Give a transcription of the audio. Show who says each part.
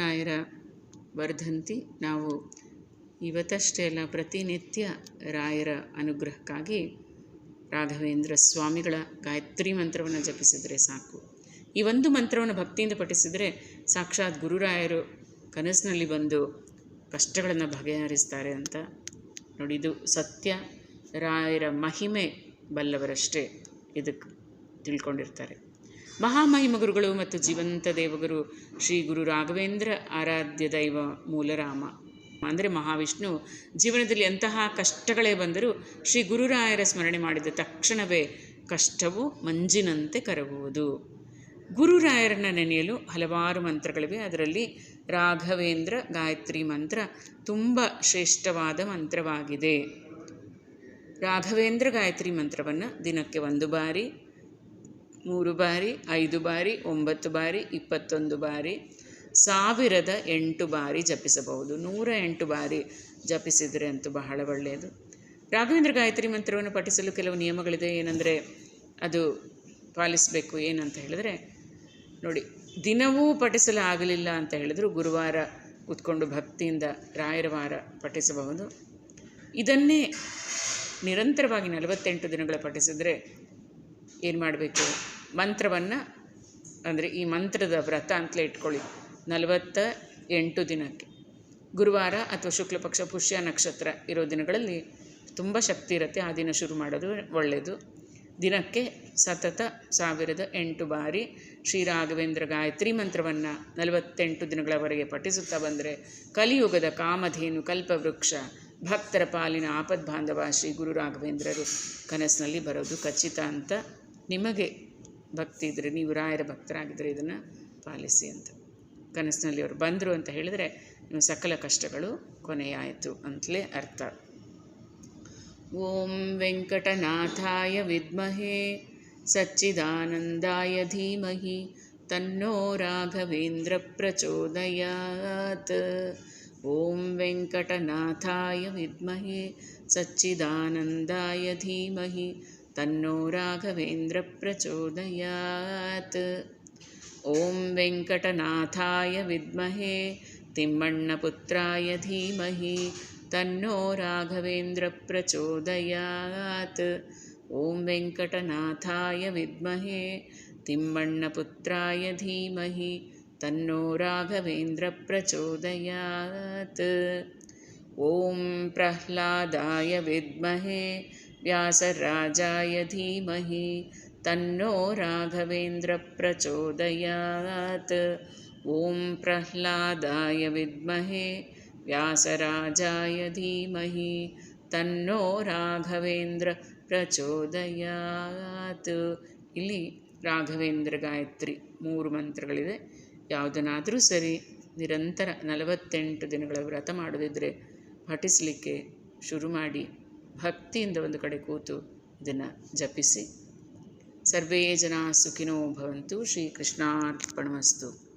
Speaker 1: ರಾಯರ ವರ್ಧಂತಿ ನಾವು ಇವತ್ತಷ್ಟೇ ಅಲ್ಲ ಪ್ರತಿನಿತ್ಯ ರಾಯರ ಅನುಗ್ರಹಕ್ಕಾಗಿ ರಾಘವೇಂದ್ರ ಸ್ವಾಮಿಗಳ ಗಾಯತ್ರಿ ಮಂತ್ರವನ್ನು ಜಪಿಸಿದರೆ ಸಾಕು. ಈ ಒಂದು ಮಂತ್ರವನ್ನು ಭಕ್ತಿಯಿಂದ ಪಠಿಸಿದರೆ ಸಾಕ್ಷಾತ್ ಗುರುರಾಯರು ಕನಸಿನಲ್ಲಿ ಬಂದು ಕಷ್ಟಗಳನ್ನು ಬಗೆಹರಿಸ್ತಾರೆ ಅಂತ ನೋಡಿ ಇದು ಸತ್ಯ, ರಾಯರ ಮಹಿಮೆ ಬಲ್ಲವರಷ್ಟೇ ಇದಕ್ಕೆ ತಿಳ್ಕೊಂಡಿರ್ತಾರೆ. ಮಹಾಮಹಿಮ ಗುರುಗಳು ಮತ್ತು ಜೀವಂತ ದೇವಗುರು ಶ್ರೀ ಗುರು ರಾಘವೇಂದ್ರ ಆರಾಧ್ಯ ದೈವ ಮೂಲರಾಮ. ಅಂದರೆ ಮಹಾವಿಷ್ಣು ಜೀವನದಲ್ಲಿ ಎಂತಹ ಕಷ್ಟಗಳೇ ಬಂದರೂ ಶ್ರೀ ಗುರುರಾಯರ ಸ್ಮರಣೆ ಮಾಡಿದ ತಕ್ಷಣವೇ ಕಷ್ಟವು ಮಂಜಿನಂತೆ ಕರಗುವುದು. ಗುರುರಾಯರನ್ನ ನೆನೆಯಲು ಹಲವಾರು ಮಂತ್ರಗಳಿವೆ. ಅದರಲ್ಲಿ ರಾಘವೇಂದ್ರ ಗಾಯತ್ರಿ ಮಂತ್ರ ತುಂಬ ಶ್ರೇಷ್ಠವಾದ ಮಂತ್ರವಾಗಿದೆ. ರಾಘವೇಂದ್ರ ಗಾಯತ್ರಿ ಮಂತ್ರವನ್ನು ದಿನಕ್ಕೆ ಒಂದು ಬಾರಿ ಮೂರು ಬಾರಿ, ಐದು ಬಾರಿ, ಒಂಬತ್ತು ಬಾರಿ, ಇಪ್ಪತ್ತೊಂದು ಬಾರಿ, ಸಾವಿರದ ಎಂಟು ಬಾರಿ ಜಪಿಸಬಹುದು. ನೂರ ಎಂಟು ಬಾರಿ ಜಪಿಸಿದರೆ ಅಂತೂ ಬಹಳ ಒಳ್ಳೆಯದು. ರಾಘವೇಂದ್ರ ಗಾಯತ್ರಿ ಮಂತ್ರವನ್ನು ಪಠಿಸಲು ಕೆಲವು ನಿಯಮಗಳಿದೆ. ಏನಂದರೆ, ಅದು ಪಾಲಿಸಬೇಕು ಏನಂತ ಹೇಳಿದ್ರೆ, ನೋಡಿ, ದಿನವೂ ಪಠಿಸಲು ಆಗಲಿಲ್ಲ ಅಂತ ಹೇಳಿದ್ರು ಗುರುವಾರ ಕೂತ್ಕೊಂಡು ಭಕ್ತಿಯಿಂದ ರಾಯರ ವಾರ ಪಠಿಸಬಹುದು. ಇದನ್ನೇ ನಿರಂತರವಾಗಿ ನಲವತ್ತೆಂಟು ದಿನಗಳ ಪಠಿಸಿದರೆ ಏನು ಮಾಡಬೇಕು? ಮಂತ್ರವನ್ನು, ಅಂದರೆ ಈ ಮಂತ್ರದ ವ್ರತ ಅಂತಲೇ ಇಟ್ಕೊಳ್ಳಿ. ನಲವತ್ತ ಎಂಟು ದಿನಕ್ಕೆ. ಗುರುವಾರ ಅಥವಾ ಶುಕ್ಲಪಕ್ಷ ಪುಷ್ಯ ನಕ್ಷತ್ರ ಇರೋ ದಿನಗಳಲ್ಲಿ ತುಂಬ ಶಕ್ತಿ ಇರುತ್ತೆ. ಆ ದಿನ ಶುರು ಮಾಡೋದು ಒಳ್ಳೆಯದು ದಿನಕ್ಕೆ ಸತತ ಸಾವಿರದ ಎಂಟು ಬಾರಿ ಶ್ರೀ ರಾಘವೇಂದ್ರ ಗಾಯತ್ರಿ ಮಂತ್ರವನ್ನು ನಲವತ್ತೆಂಟು ದಿನಗಳವರೆಗೆ ಪಠಿಸುತ್ತಾ ಬಂದರೆ ಕಲಿಯುಗದ ಕಾಮಧೇನು, ಕಲ್ಪವೃಕ್ಷ, ಭಕ್ತರ ಪಾಲಿನ ಆಪದ್ಬಾಂಧವ ಶ್ರೀ ಗುರು ರಾಘವೇಂದ್ರರು ಕನಸಿನಲ್ಲಿ ಬರೋದು ಖಚಿತ ಅಂತ ನಿಮಗೆ ಭಕ್ತಿ ಇದ್ದರೆ ನೀವು ರಾಯರ ಭಕ್ತರಾಗಿದ್ದರೆ ಇದನ್ನು ಪಾಲಿಸಿ ಅಂತ. ಕನಸಿನಲ್ಲಿ ಅವರು ಬಂದರು ಅಂತ ಹೇಳಿದರೆ ನಿಮ್ಮ ಸಕಲ ಕಷ್ಟಗಳು ಕೊನೆಯಾಯಿತು ಅಂತಲೇ ಅರ್ಥ. ಓಂ ವೆಂಕಟನಾಥಾಯ ವಿದ್ಮಹೇ, ಸಚ್ಚಿದಾನಂದಾಯ ಧೀಮಹಿ, ತನ್ನೋ ರಾಘವೇಂದ್ರ ಪ್ರಚೋದಯಾತ್. ಓಂ ವೆಂಕಟನಾಥಾಯ ವಿದ್ಮಹೇ, ಸಚ್ಚಿದಾನಂದಾಯ ಧೀಮಹಿ तन्नो राघवेन्द्रप्रचोदयात्। ॐ वेङ्कटनाथाय विद्महे तिम्मण्णपुत्राय धीमहि तन्नो राघवेन्द्रप्रचोदयात्। ॐ वेङ्कटनाथाय विद्महे तिम्मण्णपुत्राय धीमहि तन्नो राघवेन्द्रप्रचोदयात्। ಓಂ ಪ್ರಹ್ಲಾದಾಯ ವಿದ್ಮಹೇ ವ್ಯಾಸರಾಜಾಯ ಧೀಮಹಿ ತನ್ನೋ ರಾಘವೇಂದ್ರ ಪ್ರಚೋದಯಾತ್ ಓಂ ಪ್ರಹ್ಲಾದಾಯ ವಿದ್ಮಹೆ ವ್ಯಾಸರಾಜಾಯ ಧೀಮಹಿ ತನ್ನೋ ರಾಘವೇಂದ್ರ ಪ್ರಚೋದಯಾತ್ ಇಲ್ಲಿ ರಾಘವೇಂದ್ರ ಗಾಯತ್ರಿ ಮೂರು ಮಂತ್ರಗಳಿದೆ. ಯಾವುದನ್ನಾದರೂ ಸರಿ, ನಿರಂತರ ನಲವತ್ತೆಂಟು ದಿನಗಳ ವ್ರತ ಮಾಡೋದಿದ್ದರೆ ಪಠಿಸಲಿಕ್ಕೆ ಶುರು ಮಾಡಿ ಭಕ್ತಿಯಿಂದ ಒಂದು ಕಡೆ ಕೂತು ಇದನ್ನು ಜಪಿಸಿ. ಸರ್ವೇ ಜನ ಸುಖಿನೋ ಭವಂತು ಶ್ರೀಕೃಷ್ಣಾರ್ಪಣಮಸ್ತು.